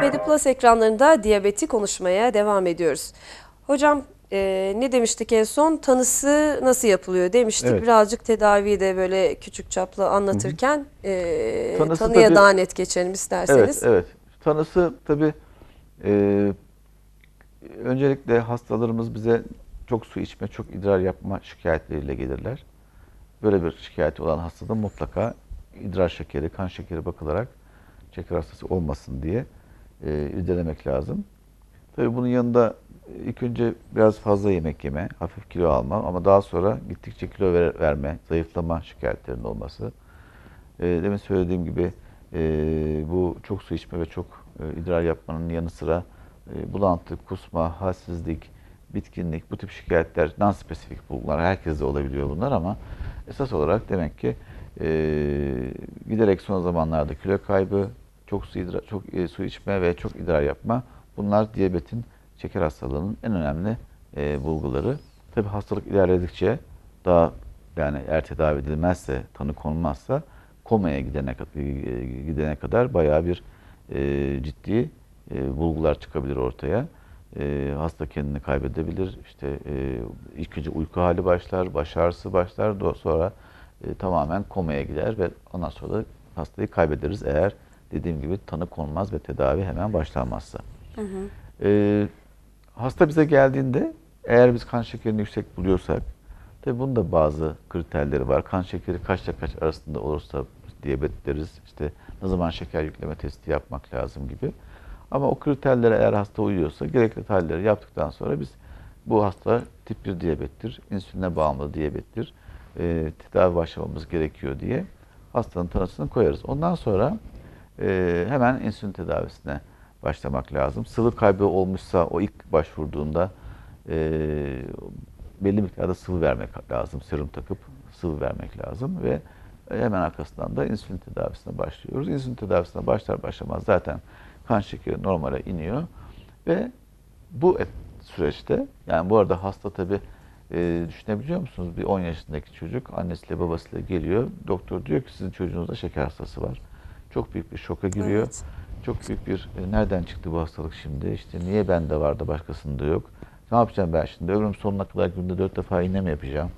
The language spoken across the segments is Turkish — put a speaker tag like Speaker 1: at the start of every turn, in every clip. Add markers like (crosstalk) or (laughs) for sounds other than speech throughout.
Speaker 1: Mediplus ekranlarında diyabeti konuşmaya devam ediyoruz. Hocam e, ne demiştik en son? Tanısı nasıl yapılıyor demiştik.
Speaker 2: Evet.
Speaker 1: Birazcık tedaviyi de böyle küçük çaplı anlatırken e,
Speaker 2: Tanısı
Speaker 1: tanıya
Speaker 2: tabii-
Speaker 1: daha net geçelim isterseniz.
Speaker 2: Evet, evet. Tanısı tabii e, öncelikle hastalarımız bize çok su içme, çok idrar yapma şikayetleriyle gelirler. Böyle bir şikayeti olan hastada mutlaka idrar şekeri, kan şekeri bakılarak şeker hastası olmasın diye e, irdelemek lazım. Tabii bunun yanında ilk önce biraz fazla yemek yeme, hafif kilo alma ama daha sonra gittikçe kilo ver- verme, zayıflama şikayetlerinin olması. E, demin söylediğim gibi e, bu çok su içme ve çok e, idrar yapmanın yanı sıra e, bulantı, kusma, halsizlik, bitkinlik bu tip şikayetler non-spesifik bulgular. Herkeste olabiliyor bunlar ama esas olarak demek ki e, giderek son zamanlarda kilo kaybı, çok su, idrar, çok e, su içme ve çok idrar yapma bunlar diyabetin, şeker hastalığının en önemli e, bulguları. Tabi hastalık ilerledikçe daha yani eğer tedavi edilmezse, tanı konmazsa komaya gidene, e, gidene kadar bayağı bir e, ciddi e, bulgular çıkabilir ortaya. E, hasta kendini kaybedebilir. İşte e, ilk önce uyku hali başlar, baş ağrısı başlar. Sonra e, tamamen komaya gider ve ondan sonra da hastayı kaybederiz eğer dediğim gibi tanı konmaz ve tedavi hemen başlanmazsa. E, hasta bize geldiğinde eğer biz kan şekerini yüksek buluyorsak tabi bunun da bazı kriterleri var. Kan şekeri kaçla kaç arasında olursa diyabet deriz. İşte ne zaman şeker yükleme testi yapmak lazım gibi. Ama o kriterlere eğer hasta uyuyorsa gerekli tahlilleri yaptıktan sonra biz bu hasta tip 1 diyabettir, insüline bağımlı diyabettir, e, tedavi başlamamız gerekiyor diye hastanın tanısını koyarız. Ondan sonra e, hemen insülin tedavisine başlamak lazım. Sıvı kaybı olmuşsa o ilk başvurduğunda e, belli miktarda sıvı vermek lazım. Serum takıp sıvı vermek lazım ve hemen arkasından da insülin tedavisine başlıyoruz. İnsülin tedavisine başlar başlamaz zaten kan şekeri normale iniyor ve bu süreçte yani bu arada hasta tabi e, düşünebiliyor musunuz? Bir 10 yaşındaki çocuk annesiyle babasıyla geliyor. Doktor diyor ki sizin çocuğunuzda şeker hastası var. Çok büyük bir şoka giriyor.
Speaker 1: Evet.
Speaker 2: Çok büyük bir e, nereden çıktı bu hastalık şimdi? İşte niye bende var da başkasında yok? Ne yapacağım ben şimdi? Ömrüm sonuna kadar günde dört defa iğne mi yapacağım?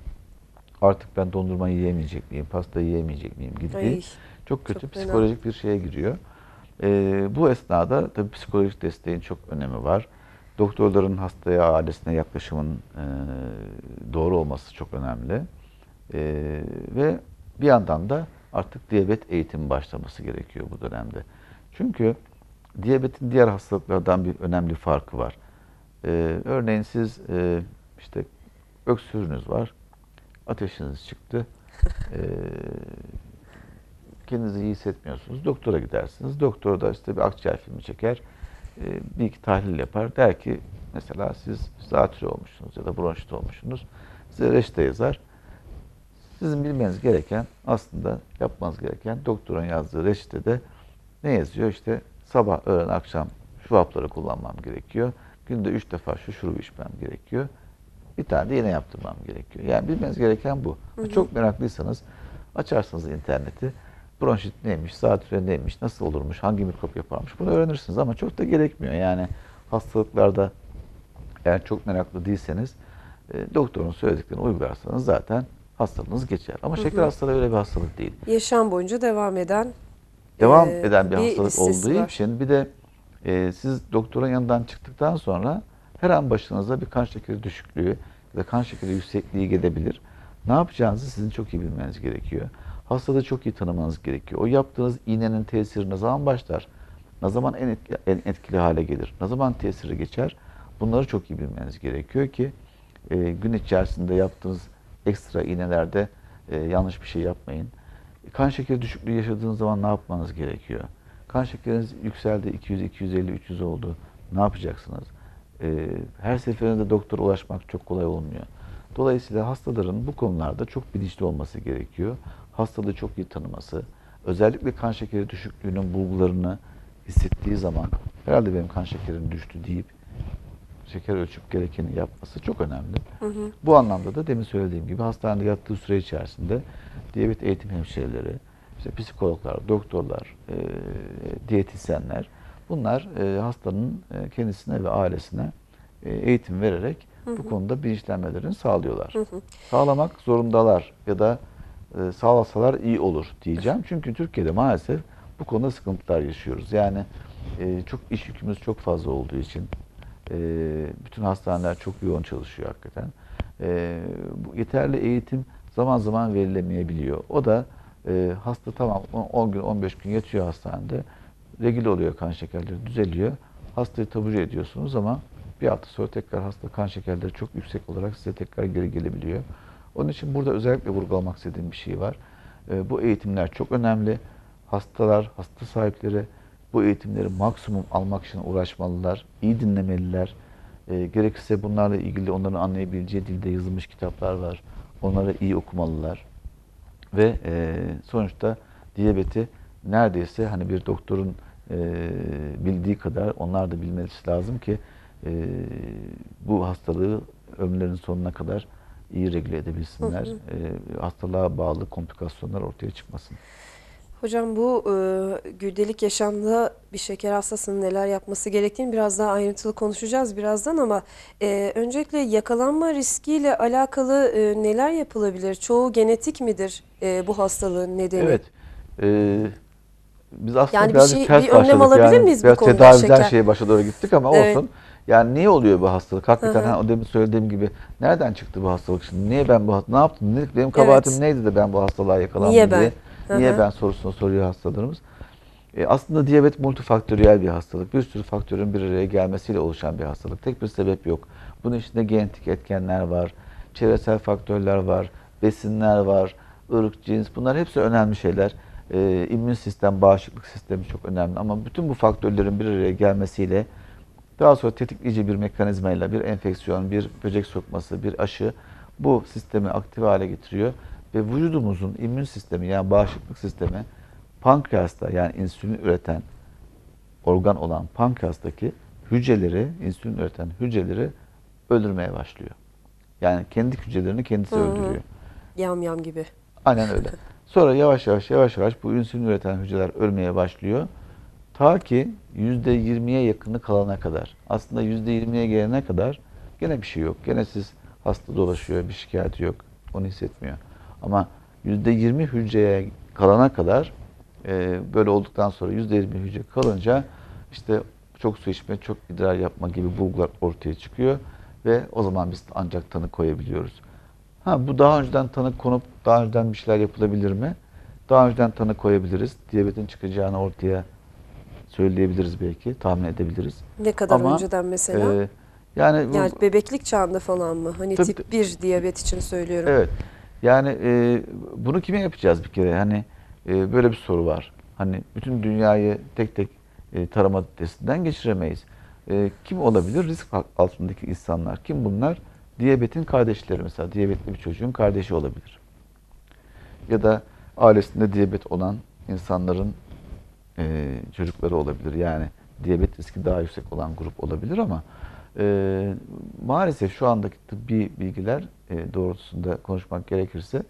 Speaker 2: Artık ben dondurma yiyemeyecek miyim? Pasta yiyemeyecek miyim? Gibi
Speaker 1: Ay,
Speaker 2: çok kötü
Speaker 1: çok
Speaker 2: psikolojik bir şeye giriyor. Ee, bu esnada tabii psikolojik desteğin çok önemi var. Doktorların hastaya, ailesine yaklaşımın e, doğru olması çok önemli. Ee, ve bir yandan da artık diyabet eğitimi başlaması gerekiyor bu dönemde. Çünkü diyabetin diğer hastalıklardan bir önemli farkı var. Ee, örneğin siz e, işte öksürüğünüz var, ateşiniz çıktı, ee, kendinizi iyi hissetmiyorsunuz. Doktora gidersiniz. Doktor da işte bir akciğer filmi çeker. E, Bir iki tahlil yapar. Der ki mesela siz zatürre olmuşsunuz ya da bronşit olmuşsunuz. Size reçete yazar. Sizin bilmeniz gereken aslında yapmanız gereken doktorun yazdığı reçetede ne yazıyor? İşte sabah, öğlen, akşam şu hapları kullanmam gerekiyor. Günde üç defa şu şurubu içmem gerekiyor. Bir tane de yine yaptırmam gerekiyor. Yani bilmeniz gereken bu. Çok meraklıysanız açarsınız interneti. Bronşit neymiş, zatürre neymiş, nasıl olurmuş, hangi mikrop yaparmış bunu öğrenirsiniz ama çok da gerekmiyor. Yani hastalıklarda eğer çok meraklı değilseniz e, doktorun söylediklerini uygularsanız zaten hastalığınız geçer. Ama şeker hastalığı öyle bir hastalık değil.
Speaker 1: Yaşam boyunca devam eden
Speaker 2: Devam
Speaker 1: e,
Speaker 2: eden bir hastalık
Speaker 1: listesi
Speaker 2: olduğu
Speaker 1: var.
Speaker 2: için bir de e, siz doktorun yanından çıktıktan sonra her an başınıza bir kan şekeri düşüklüğü ya da kan şekeri yüksekliği gelebilir. Ne yapacağınızı sizin çok iyi bilmeniz gerekiyor. Hastada çok iyi tanımanız gerekiyor. O yaptığınız iğnenin tesiri ne zaman başlar? Ne zaman en etkili, en etkili hale gelir? Ne zaman tesiri geçer? Bunları çok iyi bilmeniz gerekiyor ki e, gün içerisinde yaptığınız ekstra iğnelerde e, yanlış bir şey yapmayın. Kan şekeri düşüklüğü yaşadığınız zaman ne yapmanız gerekiyor? Kan şekeriniz yükseldi, 200, 250, 300 oldu. Ne yapacaksınız? Ee, her seferinde doktora ulaşmak çok kolay olmuyor. Dolayısıyla hastaların bu konularda çok bilinçli olması gerekiyor. Hastalığı çok iyi tanıması, özellikle kan şekeri düşüklüğünün bulgularını hissettiği zaman herhalde benim kan şekerim düştü deyip şeker ölçüp gerekeni yapması çok önemli. Bu anlamda da demin söylediğim gibi hastanede yattığı süre içerisinde diyabet eğitim hemşireleri, işte psikologlar, doktorlar, e, diyetisyenler bunlar e, hastanın e, kendisine ve ailesine e, eğitim vererek bu konuda bilinçlenmelerini sağlıyorlar. Sağlamak zorundalar ya da e, sağlasalar iyi olur diyeceğim. Çünkü Türkiye'de maalesef bu konuda sıkıntılar yaşıyoruz. Yani e, çok iş yükümüz çok fazla olduğu için e, bütün hastaneler çok yoğun çalışıyor hakikaten. E, bu yeterli eğitim zaman zaman verilemeyebiliyor. O da e, hasta tamam 10 gün 15 gün yatıyor hastanede. Regül oluyor kan şekerleri düzeliyor. Hastayı taburcu ediyorsunuz ama bir hafta sonra tekrar hasta kan şekerleri çok yüksek olarak size tekrar geri gelebiliyor. Onun için burada özellikle vurgulamak istediğim bir şey var. E, bu eğitimler çok önemli. Hastalar, hasta sahipleri bu eğitimleri maksimum almak için uğraşmalılar. iyi dinlemeliler. E, gerekirse bunlarla ilgili onların anlayabileceği dilde yazılmış kitaplar var. Onları iyi okumalılar. Ve e, sonuçta diyabeti neredeyse hani bir doktorun e, bildiği kadar onlar da bilmesi lazım ki e, bu hastalığı ömürlerinin sonuna kadar iyi regüle edebilsinler. E, hastalığa bağlı komplikasyonlar ortaya çıkmasın.
Speaker 1: Hocam bu e, gündelik yaşamda bir şeker hastasının neler yapması gerektiğini biraz daha ayrıntılı konuşacağız birazdan ama e, öncelikle yakalanma riskiyle alakalı e, neler yapılabilir? Çoğu genetik midir e, bu hastalığın nedeni?
Speaker 2: Evet. E, biz aslında
Speaker 1: Yani bir
Speaker 2: birazcık
Speaker 1: şey-
Speaker 2: ters
Speaker 1: bir önlem
Speaker 2: başladık.
Speaker 1: alabilir
Speaker 2: yani
Speaker 1: miyiz bu konuda
Speaker 2: tedaviden
Speaker 1: şeker?
Speaker 2: şeye başa doğru gittik ama
Speaker 1: Evet.
Speaker 2: olsun. Yani niye oluyor bu hastalık? Hakikaten
Speaker 1: Hı hı.
Speaker 2: ha, o demin söylediğim gibi nereden çıktı bu hastalık şimdi? Niye ben bu ne yaptım? Ne- Benim kabahatim
Speaker 1: Evet.
Speaker 2: neydi de ben bu hastalığa yakalandım
Speaker 1: Niye ben?
Speaker 2: diye.
Speaker 1: Hı
Speaker 2: Niye
Speaker 1: hı.
Speaker 2: ben sorusunu soruyor hastalarımız. E, aslında diyabet multifaktöriyel bir hastalık. Bir sürü faktörün bir araya gelmesiyle oluşan bir hastalık. Tek bir sebep yok. Bunun içinde genetik etkenler var, çevresel faktörler var, besinler var, ırk, cins bunlar hepsi önemli şeyler. E, immün sistem, bağışıklık sistemi çok önemli ama bütün bu faktörlerin bir araya gelmesiyle daha sonra tetikleyici bir mekanizmayla bir enfeksiyon, bir böcek sokması, bir aşı bu sistemi aktif hale getiriyor ve vücudumuzun immün sistemi yani bağışıklık sistemi pankreasta yani insülin üreten organ olan pankreastaki hücreleri, insülin üreten hücreleri öldürmeye başlıyor. Yani kendi hücrelerini kendisi
Speaker 1: Hı hı.
Speaker 2: öldürüyor.
Speaker 1: Yam yam gibi.
Speaker 2: Aynen öyle. (laughs) Sonra yavaş yavaş yavaş yavaş bu insülin üreten hücreler ölmeye başlıyor. Ta ki %20'ye yakını kalana kadar. Aslında %20'ye gelene kadar gene bir şey yok. Gene siz hasta dolaşıyor, bir şikayeti yok. Onu hissetmiyor. Ama %20 hücreye kalana kadar e, böyle olduktan sonra %20 hücre kalınca işte çok su içme, çok idrar yapma gibi bulgular ortaya çıkıyor ve o zaman biz ancak tanı koyabiliyoruz. Ha bu daha önceden tanı konup daha önceden bir şeyler yapılabilir mi? Daha önceden tanı koyabiliriz. Diyabetin çıkacağını ortaya söyleyebiliriz belki, tahmin edebiliriz.
Speaker 1: Ne kadar
Speaker 2: Ama,
Speaker 1: önceden mesela?
Speaker 2: Ee, yani bu-
Speaker 1: yani bebeklik çağında falan mı? Hani
Speaker 2: Tabii,
Speaker 1: tip 1 diyabet için söylüyorum.
Speaker 2: Evet. Yani e, bunu kime yapacağız bir kere? Hani e, böyle bir soru var. Hani bütün dünyayı tek tek e, tarama testinden geçiremeyiz. E, kim olabilir? Risk altındaki insanlar. Kim bunlar? Diyabetin kardeşleri mesela. Diyabetli bir çocuğun kardeşi olabilir. Ya da ailesinde diyabet olan insanların e, çocukları olabilir. Yani diyabet riski daha yüksek olan grup olabilir ama e, maalesef şu andaki tıbbi bilgiler e, doğrultusunda konuşmak gerekirse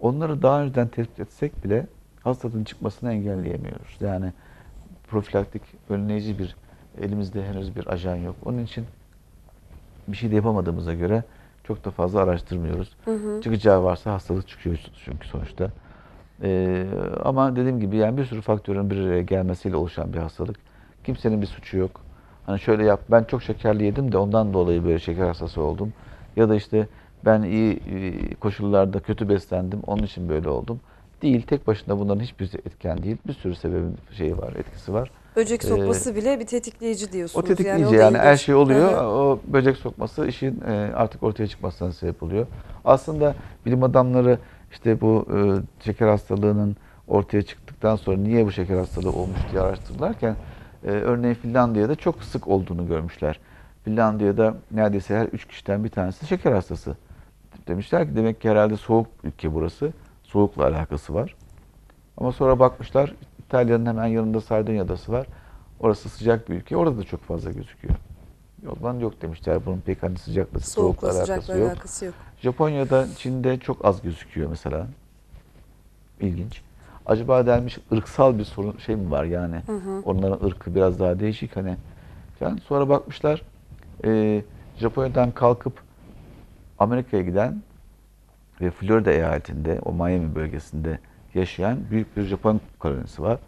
Speaker 2: onları daha önceden tespit etsek bile hastalığın çıkmasını engelleyemiyoruz. Yani profilaktik, önleyici bir elimizde henüz bir ajan yok. Onun için bir şey de yapamadığımıza göre çok da fazla araştırmıyoruz.
Speaker 1: Hı hı.
Speaker 2: Çıkacağı varsa hastalık çıkıyor çünkü sonuçta. Ee, ama dediğim gibi yani bir sürü faktörün bir araya gelmesiyle oluşan bir hastalık. Kimsenin bir suçu yok. Hani şöyle yap, ben çok şekerli yedim de ondan dolayı böyle şeker hastası oldum. Ya da işte ben iyi koşullarda kötü beslendim, onun için böyle oldum. Değil, tek başına bunların hiçbir etken değil. Bir sürü sebebin şeyi var, etkisi var.
Speaker 1: Böcek
Speaker 2: Ee,
Speaker 1: sokması bile bir tetikleyici diyorsunuz.
Speaker 2: O tetikleyici
Speaker 1: o da
Speaker 2: yani, her şey oluyor.
Speaker 1: Hı hı.
Speaker 2: O böcek sokması işin e, artık ortaya çıkmasına sebep oluyor. Aslında bilim adamları işte bu e, şeker hastalığının ortaya çıktıktan sonra niye bu şeker hastalığı olmuş diye araştırırlarken e, örneğin Finlandiya'da çok sık olduğunu görmüşler. Finlandiya'da neredeyse her üç kişiden bir tanesi şeker hastası. Demişler ki demek ki herhalde soğuk ülke burası. Soğukla alakası var. Ama sonra bakmışlar İtalya'nın hemen yanında Sardinya adası var. Orası sıcak bir ülke. Orada da çok fazla gözüküyor. Zaman yok demişler. Bunun pek hani sıcakla, soğukla,
Speaker 1: Soğukla
Speaker 2: alakası yok.
Speaker 1: alakası yok.
Speaker 2: Japonya'da, Çin'de çok az gözüküyor mesela. İlginç. acaba denmiş ırksal bir sorun şey mi var yani onların ırkı biraz daha değişik hani falan. Sonra bakmışlar e, Japonya'dan kalkıp Amerika'ya giden ve Florida eyaletinde o Miami bölgesinde yaşayan büyük bir Japon kolonisi var.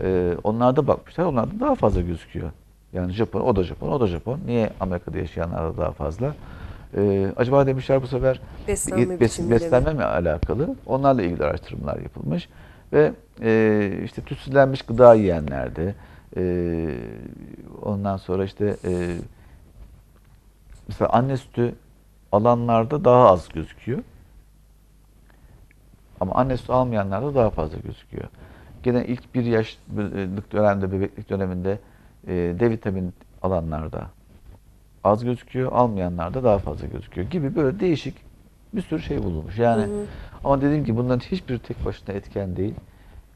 Speaker 2: E, onlarda bakmışlar onlarda daha fazla gözüküyor. Yani Japon, o da Japon, o da Japon. Niye Amerika'da yaşayanlarda daha fazla? E, acaba demişler bu sefer
Speaker 1: Beslenme
Speaker 2: bes-
Speaker 1: biçimiyle mi?
Speaker 2: beslenme mi alakalı? Onlarla ilgili araştırmalar yapılmış ve e, işte tütsülenmiş gıda yiyenlerde, e, ondan sonra işte e, mesela anne sütü alanlarda daha az gözüküyor. Ama anne sütü almayanlarda daha fazla gözüküyor. Gene ilk bir yaşlık dönemde, bebeklik döneminde e, D vitamin alanlarda az gözüküyor, almayanlarda daha fazla gözüküyor gibi böyle değişik bir sürü şey bulunmuş. Yani
Speaker 1: Hı hı.
Speaker 2: ama dediğim gibi bunların hiçbir tek başına etken değil.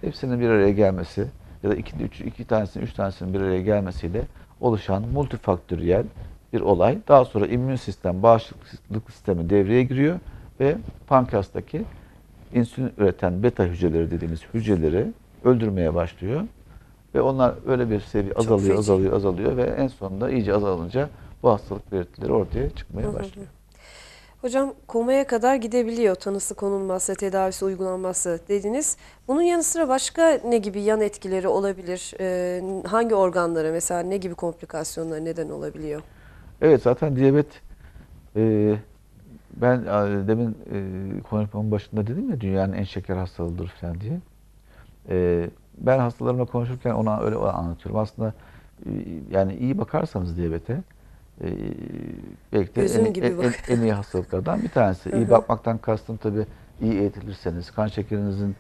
Speaker 2: Hepsinin bir araya gelmesi ya da iki, üç, iki tanesinin, üç tanesinin bir araya gelmesiyle oluşan multifaktöriyel bir olay. Daha sonra immün sistem, bağışıklık sistemi devreye giriyor ve pankreastaki insülin üreten beta hücreleri dediğimiz hücreleri öldürmeye başlıyor. Ve onlar öyle bir seviye azalıyor,
Speaker 1: feci.
Speaker 2: azalıyor, azalıyor ve en sonunda iyice azalınca bu hastalık belirtileri ortaya çıkmaya
Speaker 1: Hı hı.
Speaker 2: başlıyor.
Speaker 1: Hocam komaya kadar gidebiliyor tanısı konulmazsa, tedavisi uygulanmazsa dediniz. Bunun yanı sıra başka ne gibi yan etkileri olabilir? Ee, hangi organlara mesela ne gibi komplikasyonlar neden olabiliyor?
Speaker 2: Evet zaten diyabet e, ben e, demin e, konuşmamın başında dedim ya dünyanın en şeker hastalığıdır falan diye. E, ben hastalarımla konuşurken ona öyle anlatıyorum. Aslında e, yani iyi bakarsanız diyabete e, belki de en, en- en- iyi hastalıklardan bir tanesi. İyi bakmaktan kastım tabii iyi eğitilirseniz, kan şekerinizin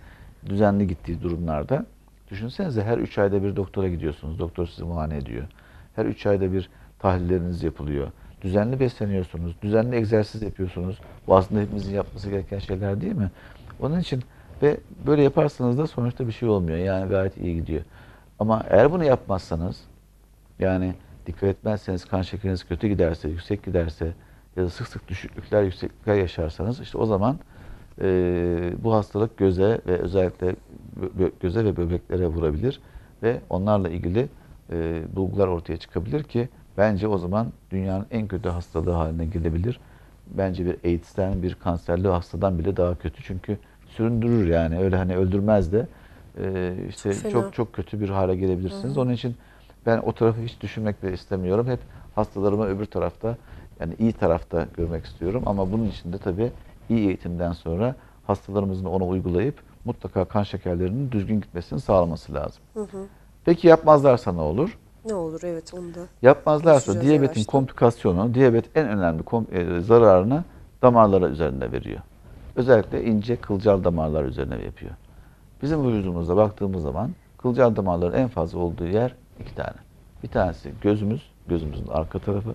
Speaker 2: düzenli gittiği durumlarda düşünsenize her 3 ayda bir doktora gidiyorsunuz. Doktor sizi muayene ediyor. Her 3 ayda bir tahlilleriniz yapılıyor. Düzenli besleniyorsunuz, düzenli egzersiz yapıyorsunuz. Bu aslında hepimizin yapması gereken şeyler değil mi? Onun için ve böyle yaparsanız da sonuçta bir şey olmuyor. Yani gayet iyi gidiyor. Ama eğer bunu yapmazsanız yani dikkat etmezseniz kan şekeriniz kötü giderse, yüksek giderse ya da sık sık düşüklükler, yükseklikler yaşarsanız işte o zaman e, bu hastalık göze ve özellikle göze ve böbreklere vurabilir ve onlarla ilgili e, bulgular ortaya çıkabilir ki bence o zaman dünyanın en kötü hastalığı haline gelebilir. Bence bir AIDS'ten, bir kanserli hastadan bile daha kötü. Çünkü süründürür yani. Öyle hani öldürmez de e, işte
Speaker 1: Çok
Speaker 2: çok çok kötü bir hale gelebilirsiniz.
Speaker 1: Hı.
Speaker 2: Onun için ben o tarafı hiç düşünmek de istemiyorum. Hep hastalarımı öbür tarafta yani iyi tarafta görmek istiyorum. Ama bunun için de tabii iyi eğitimden sonra hastalarımızın onu uygulayıp mutlaka kan şekerlerinin düzgün gitmesini sağlaması lazım.
Speaker 1: Hı hı.
Speaker 2: Peki yapmazlarsa ne olur?
Speaker 1: Ne olur evet onu da.
Speaker 2: Yapmazlarsa diyabetin
Speaker 1: yavaştan.
Speaker 2: komplikasyonu, diyabet en önemli kom- e, zararını damarlara üzerinde veriyor. Özellikle ince kılcal damarlar üzerine yapıyor. Bizim vücudumuzda baktığımız zaman kılcal damarların en fazla olduğu yer iki tane. Bir tanesi gözümüz, gözümüzün arka tarafı.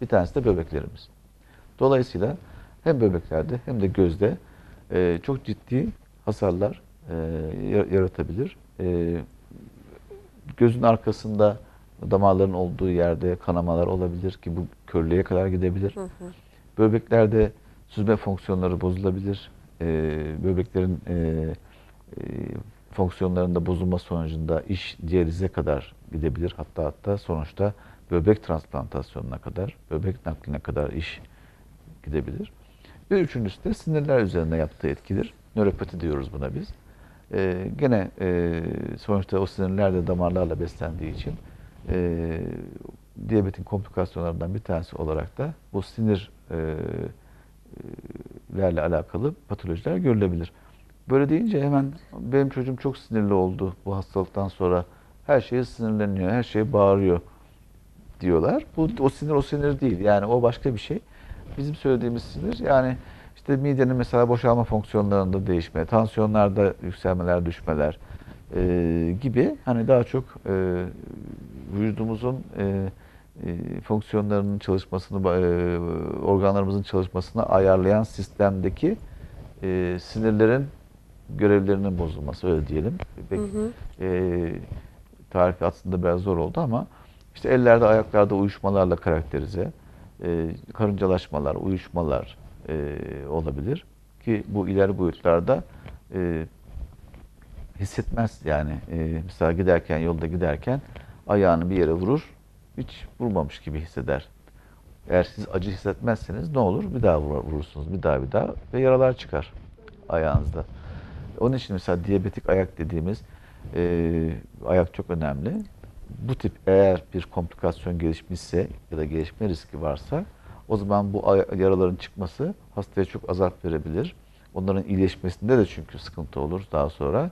Speaker 2: Bir tanesi de böbreklerimiz. Dolayısıyla hem böbreklerde hem de gözde e, çok ciddi hasarlar e, yar- yaratabilir. E, gözün arkasında damarların olduğu yerde kanamalar olabilir ki bu körlüğe kadar gidebilir.
Speaker 1: Hı hı.
Speaker 2: Böbreklerde süzme fonksiyonları bozulabilir. Ee, böbreklerin e, e, fonksiyonlarında bozulma sonucunda iş diyalize kadar gidebilir. Hatta hatta sonuçta böbrek transplantasyonuna kadar, böbrek nakline kadar iş gidebilir. Ve üçüncüsü de sinirler üzerine yaptığı etkidir. Nöropati diyoruz buna biz. Ee, gene e, sonuçta o sinirler de damarlarla beslendiği için e, diyabetin komplikasyonlarından bir tanesi olarak da bu sinir e, lerle alakalı patolojiler görülebilir. Böyle deyince hemen benim çocuğum çok sinirli oldu bu hastalıktan sonra. Her şeye sinirleniyor, her şeye bağırıyor diyorlar. Bu o sinir o sinir değil. Yani o başka bir şey. Bizim söylediğimiz sinir yani işte midenin mesela boşalma fonksiyonlarında değişme, tansiyonlarda yükselmeler, düşmeler e, gibi hani daha çok e, vücudumuzun e, e, fonksiyonlarının çalışmasını, e, organlarımızın çalışmasını ayarlayan sistemdeki e, sinirlerin görevlerinin bozulması öyle diyelim. Pek,
Speaker 1: Hı hı.
Speaker 2: e, tarifi aslında biraz zor oldu ama işte ellerde ayaklarda uyuşmalarla karakterize, e, karıncalaşmalar, uyuşmalar e, olabilir ki bu ileri boyutlarda e, hissetmez yani. E, mesela giderken, yolda giderken ayağını bir yere vurur, hiç vurmamış gibi hisseder. Eğer siz acı hissetmezseniz ne olur? Bir daha vur- vurursunuz, bir daha bir daha ve yaralar çıkar ayağınızda. Onun için mesela diyabetik ayak dediğimiz e, ayak çok önemli. Bu tip eğer bir komplikasyon gelişmişse ya da gelişme riski varsa o zaman bu yaraların çıkması hastaya çok azap verebilir. Onların iyileşmesinde de çünkü sıkıntı olur daha sonra.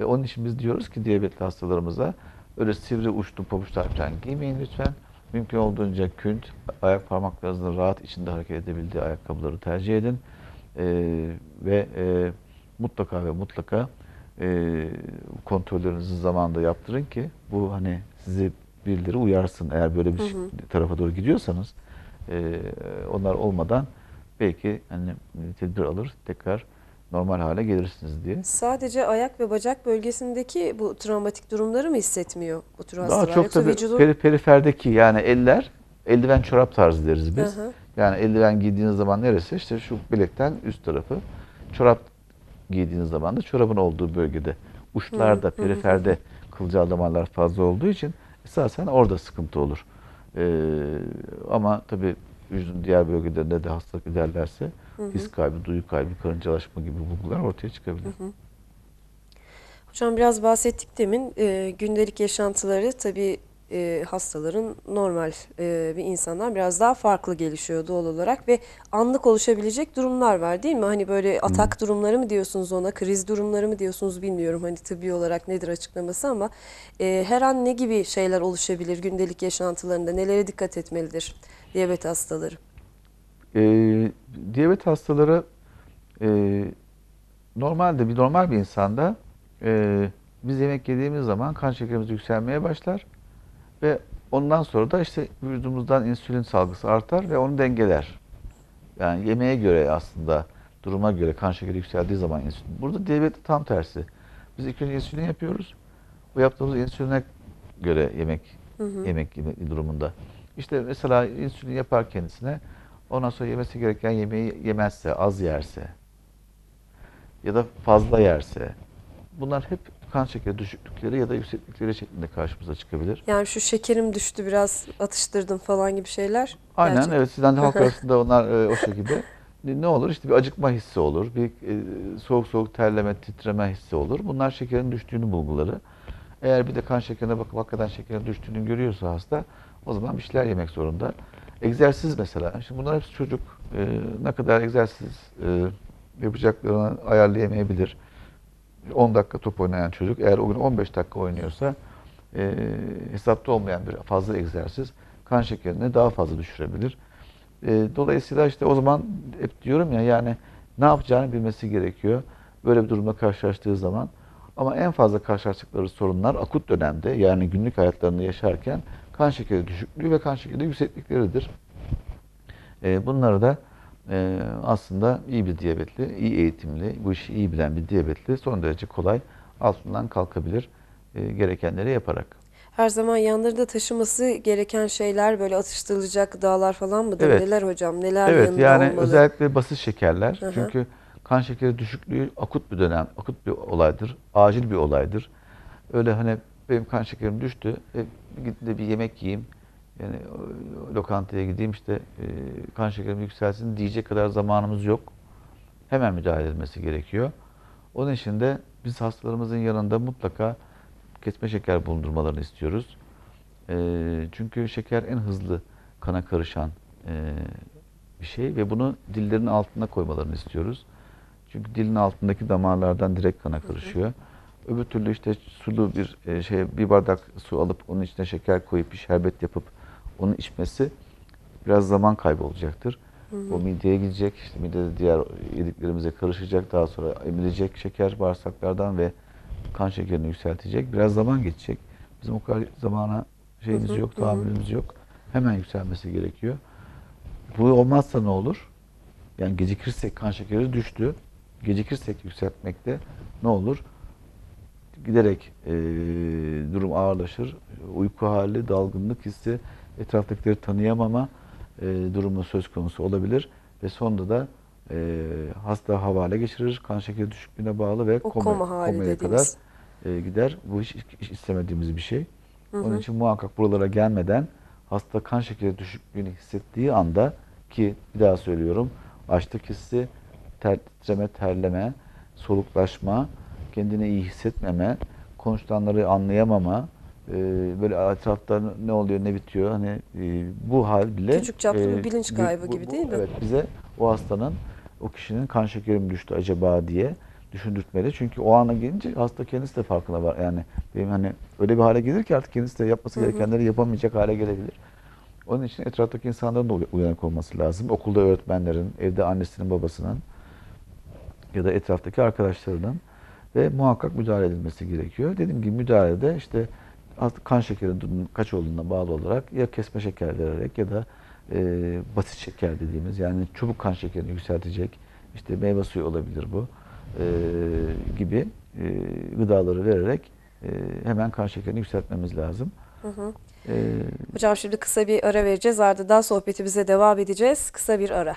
Speaker 2: Ve onun için biz diyoruz ki diyabetli hastalarımıza öyle sivri uçlu pabuçlar falan giymeyin lütfen. Mümkün olduğunca künt, ayak parmaklarınızın rahat içinde hareket edebildiği ayakkabıları tercih edin. Ee, ve e, mutlaka ve mutlaka e, kontrollerinizi zamanında yaptırın ki bu hani sizi birileri uyarsın eğer böyle bir tarafa doğru gidiyorsanız e, onlar olmadan belki hani tedbir alır tekrar normal hale gelirsiniz diye.
Speaker 1: Sadece ayak ve bacak bölgesindeki bu travmatik durumları mı hissetmiyor bu tür
Speaker 2: Daha
Speaker 1: hastalar?
Speaker 2: çok
Speaker 1: Yoksa
Speaker 2: tabii
Speaker 1: vücudun...
Speaker 2: peri- periferdeki yani eller eldiven çorap tarzı deriz biz.
Speaker 1: Hı hı.
Speaker 2: Yani eldiven giydiğiniz zaman neresi? İşte şu bilekten üst tarafı. Çorap giydiğiniz zaman da çorabın olduğu bölgede. Uçlarda, periferde kılcal damarlar fazla olduğu için esasen orada sıkıntı olur. Ee, ama tabii vücudun diğer bölgelerinde de hastalık ilerlerse his kaybı, duyu kaybı, karıncalaşma gibi bulgular ortaya çıkabilir.
Speaker 1: Hocam biraz bahsettik demin e, gündelik yaşantıları tabii e, hastaların normal e, bir insandan biraz daha farklı gelişiyor doğal olarak ve anlık oluşabilecek durumlar var değil mi? Hani böyle atak durumları mı diyorsunuz ona, kriz durumları mı diyorsunuz bilmiyorum hani tıbbi olarak nedir açıklaması ama e, her an ne gibi şeyler oluşabilir gündelik yaşantılarında, nelere dikkat etmelidir diyabet hastaları?
Speaker 2: Ee, diyabet hastaları e, normalde bir normal bir insanda e, biz yemek yediğimiz zaman kan şekerimiz yükselmeye başlar ve ondan sonra da işte vücudumuzdan insülin salgısı artar ve onu dengeler. Yani yemeğe göre aslında duruma göre kan şekeri yükseldiği zaman insülin. Burada diyabet tam tersi. Biz ilk önce insülin yapıyoruz. Bu yaptığımız insüline göre yemek yemek yeme durumunda. İşte mesela insülin yapar kendisine ondan sonra yemesi gereken yemeği yemezse, az yerse ya da fazla yerse bunlar hep kan şekeri düşüklükleri ya da yükseklikleri şeklinde karşımıza çıkabilir.
Speaker 1: Yani şu şekerim düştü biraz atıştırdım falan gibi şeyler.
Speaker 2: Aynen
Speaker 1: gerçek-
Speaker 2: evet sizden de halk (laughs) arasında onlar e, o şekilde. Ne olur işte bir acıkma hissi olur, bir e, soğuk soğuk terleme, titreme hissi olur. Bunlar şekerin düştüğünü bulguları. Eğer bir de kan şekerine bakıp hakikaten şekerin düştüğünü görüyorsa hasta o zaman bir şeyler yemek zorunda. Egzersiz mesela. Şimdi bunlar hepsi çocuk. E, ne kadar egzersiz e, yapacaklarını ayarlayamayabilir. 10 dakika top oynayan çocuk eğer o gün 15 dakika oynuyorsa e, hesapta olmayan bir fazla egzersiz kan şekerini daha fazla düşürebilir. E, dolayısıyla işte o zaman hep diyorum ya yani ne yapacağını bilmesi gerekiyor. Böyle bir durumla karşılaştığı zaman. Ama en fazla karşılaştıkları sorunlar akut dönemde yani günlük hayatlarında yaşarken kan şekeri düşüklüğü ve kan şekeri yükseklikleridir. E, bunları da e, aslında iyi bir diyabetli, iyi eğitimli, bu işi iyi bilen bir diyabetli son derece kolay altından kalkabilir e, gerekenleri yaparak.
Speaker 1: Her zaman yanlarında taşıması gereken şeyler böyle atıştırılacak gıdalar falan mıdır?
Speaker 2: Evet.
Speaker 1: Neler hocam? Neler
Speaker 2: Evet
Speaker 1: yanında
Speaker 2: yani
Speaker 1: olmalı?
Speaker 2: özellikle basit şekerler.
Speaker 1: Hı hı.
Speaker 2: Çünkü kan şekeri düşüklüğü akut bir dönem, akut bir olaydır, acil bir olaydır. Öyle hani benim kan şekerim düştü, e, gidip de bir yemek yiyeyim, yani o- lokantaya gideyim işte e, kan şekerim yükselsin diyecek kadar zamanımız yok. Hemen müdahale edilmesi gerekiyor. Onun için de biz hastalarımızın yanında mutlaka kesme şeker bulundurmalarını istiyoruz. E, çünkü şeker en hızlı kana karışan e, bir şey ve bunu dillerin altına koymalarını istiyoruz. Çünkü dilin altındaki damarlardan direkt kana karışıyor. Öbür türlü işte sulu bir e, şey bir bardak su alıp onun içine şeker koyup bir şerbet yapıp onu içmesi biraz zaman kaybı olacaktır. O mideye gidecek, işte midede diğer yediklerimize karışacak, daha sonra emilecek şeker bağırsaklardan ve kan şekerini yükseltecek. Biraz zaman geçecek. Bizim o kadar zamana şeyimiz yok, tahammülümüz yok. Hemen yükselmesi gerekiyor. Bu olmazsa ne olur? Yani gecikirsek kan şekeri düştü. Gecikirsek yükseltmekte ne olur? Giderek eee, durum ağırlaşır. Uyku hali, dalgınlık hissi, etraftakileri tanıyamama eee, durumu söz konusu olabilir. Ve sonunda da eee, hasta havale geçirir. Kan şekeri düşüklüğüne bağlı ve
Speaker 1: O
Speaker 2: koma,
Speaker 1: koma
Speaker 2: komaya kadar
Speaker 1: dediğimiz.
Speaker 2: e, gider. Bu hiç, hiç istemediğimiz bir şey.
Speaker 1: Hı
Speaker 2: Onun
Speaker 1: hı.
Speaker 2: için muhakkak buralara gelmeden hasta kan şekeri düşüklüğünü hissettiği anda ki bir daha söylüyorum açlık hissi, ter, titreme, terleme, soluklaşma, kendini iyi hissetmeme, konuşulanları anlayamama, e, böyle etrafta ne oluyor ne bitiyor hani e, bu hal bile
Speaker 1: Küçük çaplı bir bilinç kaybı
Speaker 2: bu-
Speaker 1: gibi
Speaker 2: bu-
Speaker 1: değil mi?
Speaker 2: Evet bize o hastanın o kişinin kan şekeri mi düştü acaba diye düşündürtmeli. Çünkü o ana gelince hasta kendisi de farkına var. Yani benim hani öyle bir hale gelir ki artık kendisi de yapması gerekenleri yapamayacak hale gelebilir. Onun için etraftaki insanların da uyanık olması lazım. Okulda öğretmenlerin, evde annesinin, babasının ya da etraftaki arkadaşlarının ve muhakkak müdahale edilmesi gerekiyor. Dediğim gibi müdahalede işte kan şekeri durumunun kaç olduğuna bağlı olarak ya kesme şeker vererek ya da e, basit şeker dediğimiz yani çabuk kan şekerini yükseltecek işte meyve suyu olabilir bu e, gibi e, gıdaları vererek e, hemen kan şekerini yükseltmemiz lazım.
Speaker 1: Hı hı.
Speaker 2: E,
Speaker 1: Hocam şimdi kısa bir ara vereceğiz. Ardından sohbetimize devam edeceğiz. Kısa bir ara.